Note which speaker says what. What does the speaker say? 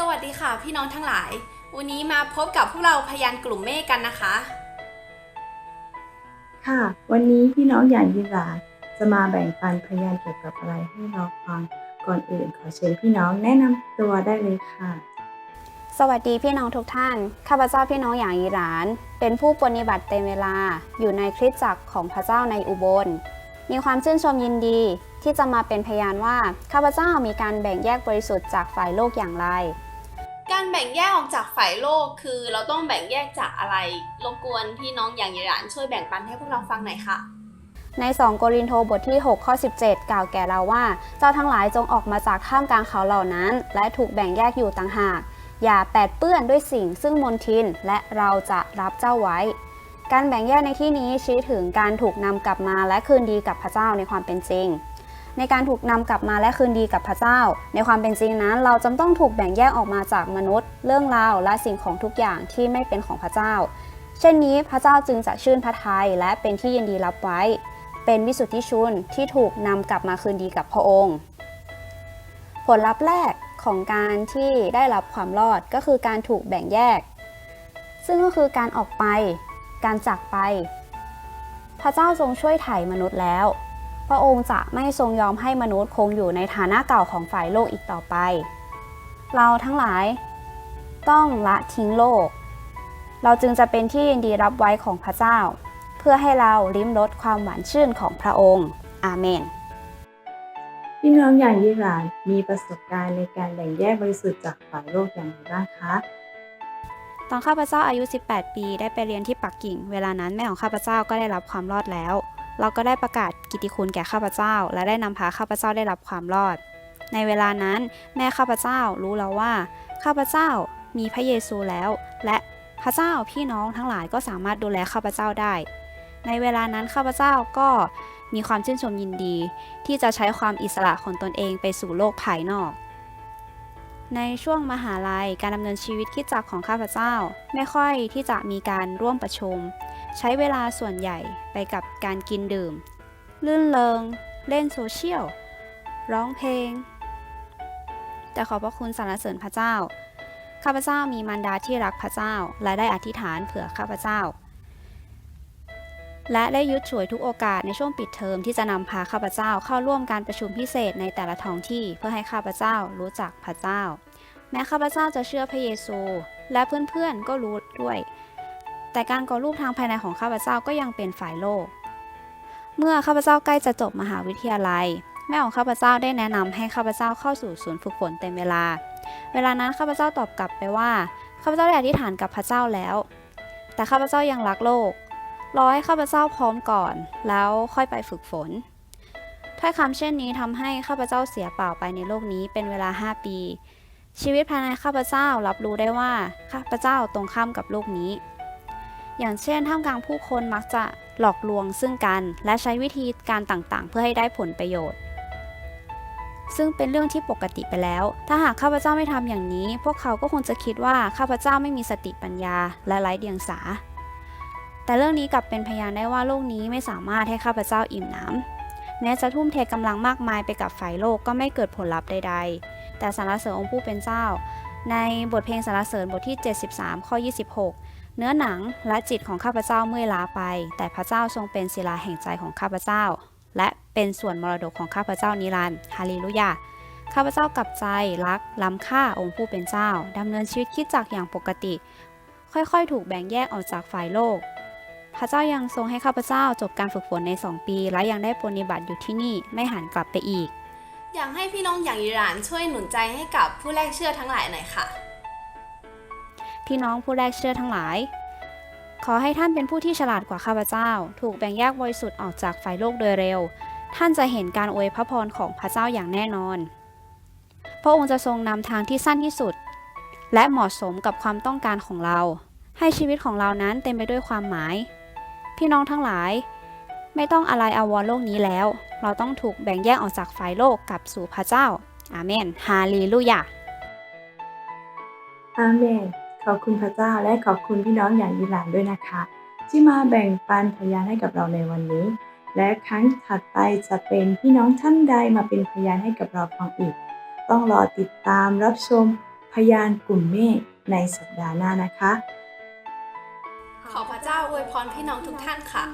Speaker 1: สวัสดีค่ะพี่น้องทั้งหลาย วันนี้มาพบกับพวกเราพยานกลุ่มเมฆกันนะคะ
Speaker 2: ค่ะ วันนี้พี่น้องอย่างยินหลานจะมาแบ่งปันพยานเกี่ยวกับอะไรให้เราฟังก่อนอื่นขอเชิญพี่น้องแนะนำตัวได้เลยค่ะ
Speaker 3: สวัสดีพี่น้องทุกท่าน ข้าพเจ้าพี่น้องอย่างอิหราน เป็นผู้ปฏิบัติเต็มเวลา อยู่ในคริสตจักรของพระเจ้าในอุบล มีความชื่นชมยินดีที่จะมาเป็นพยานว่า ข้าพเจ้ามีการแบ่งแยกบริสุทธิ์จากฝ่ายโลกอย่างไร
Speaker 1: การแบ่งแยกออกจากฝ่ายโลกคือเราต้องแบ่งแยกจากอะไร รบกวนพี่น้องอย่างยิรานช่วยแบ่งปันให้พวกเราฟังหน่อยค่ะ
Speaker 3: ใน 2 โกรินโทบทที่ 6 ข้อ 17 กล่าวแก่เราว่า เจ้าทั้งหลายจงออกมาจากท่ามกลางเขาเหล่านั้น และถูกแบ่งแยกอยู่ต่างหาก อย่าแปดเปื้อนด้วยสิ่งซึ่งมนทิน และเราจะรับเจ้าไว้ การแบ่งแยกในที่นี้ชี้ถึงการถูกนำกลับมาและคืนดีกับพระเจ้าในความเป็นจริง ในการถูกนำกลับมาและคืนดีกับพระเจ้า ในความเป็นจริงนั้น เราจำต้องถูกแบ่งแยกออกมาจากมนุษย์ เรื่องราวและสิ่งของทุกอย่างที่ไม่เป็นของพระเจ้า เช่นนี้พระเจ้าจึงจะชื่นพระทัยและเป็นที่ยินดีรับไว้ เป็นวิสุทธิชุนที่ถูกนำกลับมาคืนดีกับพระองค์ ผลลัพธ์แรกของการที่ได้รับความรอดก็คือการถูกแบ่งแยก ซึ่งก็คือการออกไป การจากไป พระเจ้าทรงช่วยไถ่มนุษย์แล้ว พระองค์จะไม่ทรงยอมให้มนุษย์คงอยู่ในฐานะเก่าของฝ่ายโลกอีกต่อไป เราทั้งหลายต้องละทิ้งโลก เราจึงจะเป็นที่ยินดีรับไว้ของพระเจ้า เพื่อให้เราลิ้มรสความหวานชื่นของพระองค์ อาเมน
Speaker 2: พี่น้องอย่างยินหลานมีประสบการณ์ในการแบ่งแยกบริสุทธิ์จากฝ่ายโลกอย่างไรบ้างคะ
Speaker 3: ตอนข้าพเจ้าอายุ 18 ปี ได้ไปเรียนที่ปักกิ่ง เวลานั้นแม่ของข้าพเจ้าก็ได้รับความรอดแล้ว เราก็ได้ประกาศกิติคุณแก่ข้าพเจ้า และได้นำพาข้าพเจ้าได้รับความรอด ในเวลานั้นแม่ข้าพเจ้ารู้แล้วว่า ข้าพเจ้ามีพระเยซูแล้ว และพระเจ้าพี่น้องทั้งหลายก็สามารถดูแลข้าพเจ้าได้ ในเวลานั้นข้าพเจ้าก็มีความชื่นชมยินดี ที่จะใช้ความอิสระของตนเองไปสู่โลกภายนอก ในช่วงมหาลัยการดำเนินชีวิตคิดจักของข้าพเจ้า ไม่ค่อยที่จะมีการร่วมประชุม ใช้เวลาส่วนใหญ่ไปกับการกินดื่ม ลื่นเลงเล่นโซเชียล ร้องเพลง แต่ขอพระคุณสรรเสริญพระเจ้า ข้าพเจ้ามีมารดาที่รักพระเจ้า และได้อธิษฐานเผื่อข้าพเจ้า และได้ยึดฉวยทุกโอกาสในช่วงปิดเทอมที่จะนำพาข้าพเจ้าเข้าร่วมการประชุมพิเศษในแต่ละท้องที่เพื่อให้ข้าพเจ้ารู้จักพระเจ้า แม้ข้าพเจ้าจะเชื่อพระเยซู และเพื่อนๆก็รู้ด้วย แต่การก่อรูปทางภายในของข้าพเจ้าก็ยังเป็นฝ่ายโลก เมื่อข้าพเจ้าใกล้จะจบมหาวิทยาลัย แม่ของข้าพเจ้าได้แนะนำให้ข้าพเจ้าเข้าสู่ศูนย์ฝึกฝนเต็มเวลา เวลานั้นข้าพเจ้าตอบกลับไปว่าข้าพเจ้าได้อธิษฐานกับพระเจ้าแล้ว แต่ข้าพเจ้ายังรักโลก รอให้ข้าพเจ้าพร้อมก่อน แล้วค่อยไปฝึกฝน ถ้อยคำเช่นนี้ทำให้ข้าพเจ้าเสียเปล่าไปในโลกนี้เป็นเวลา 5 ปี ชีวิตภายในข้าพเจ้ารับรู้ได้ว่าข้าพเจ้าตรงข้ามกับโลกนี้ อย่างเช่นท่ามกลางผู้คนมักจะหลอกลวงซึ่งกันและใช้วิธีการต่างๆ เพื่อให้ได้ผลประโยชน์ ซึ่งเป็นเรื่องที่ปกติไปแล้ว ถ้าหากข้าพเจ้าไม่ทำอย่างนี้ พวกเขาก็คงจะคิดว่าข้าพเจ้าไม่มีสติปัญญาและไร้เดียงสา แต่เรื่องนี้กลับเป็นพยานได้ว่าโลกนี้ไม่สามารถให้ข้าพเจ้าอิ่มน้ำแม้จะทุ่มเทกำลังมากมายไปกับฝ่ายโลกก็ไม่เกิดผลลัพธ์ใด ๆ แต่สรรเสริญองค์ผู้เป็นเจ้า ในบทเพลงสรรเสริญบทที่ 73 ข้อ 26 เนื้อหนังและจิตของข้าพเจ้าเมื่อยล้าไป แต่พระเจ้าทรงเป็นศิลาแห่งใจของข้าพเจ้า และเป็นส่วนมรดกของข้าพเจ้านิรันดร์ฮาเลลูยาข้าพเจ้ากลับใจรักล้ำค่าองค์ผู้เป็นเจ้าดำเนินชีวิตคิดจักอย่างปกติ ค่อยๆ ถูกแบ่งแยกออกจากฝ่ายโลก พระเจ้ายังทรงให้ข้าพเจ้าจบการฝึกฝนใน 2 ปี และยังได้ปฏิบัติอยู่ที่นี่ไม่หันกลับไปอีก
Speaker 1: อยากให้พี่น้องอย่างยิรานช่วยหนุนใจให้กับผู้แลกเชื่อทั้งหลายหน่อยค่ะ
Speaker 3: พี่น้องผู้แรกเชื่อทั้งหลาย ขอให้ท่านเป็นผู้ที่ฉลาดกว่าข้าพเจ้า ถูกแบ่งแยกบริสุทธิ์ออกจากฝ่ายโลกโดยเร็ว ท่านจะเห็นการอวยพระพรของพระเจ้าอย่างแน่นอน พระองค์จะทรงนำทางที่สั้นที่สุด และเหมาะสมกับความต้องการของเรา ให้ชีวิตของเรานั้นเต็มไปด้วยความหมาย พี่น้องทั้งหลาย ไม่ต้องอะไรอาวรโลกนี้แล้ว เราต้องถูกแบ่งแยกออกจากฝ่ายโลกกลับสู่พระเจ้า อาเมน ฮาเลลูยา
Speaker 2: อาเมน ขอบคุณพระเจ้าและขอบคุณพี่น้องอย่างยินหลานด้วยนะคะ ที่มาแบ่งปันพยานให้กับเราในวันนี้ และครั้งถัดไปจะเป็นพี่น้องท่านใดมาเป็นพยานให้กับเราฟังอีก ต้องรอติดตามรับชมพยานกลุ่มเมฆในสัปดาห์หน้านะคะ
Speaker 1: อวยพรพี่น้องทุกท่านค่ะ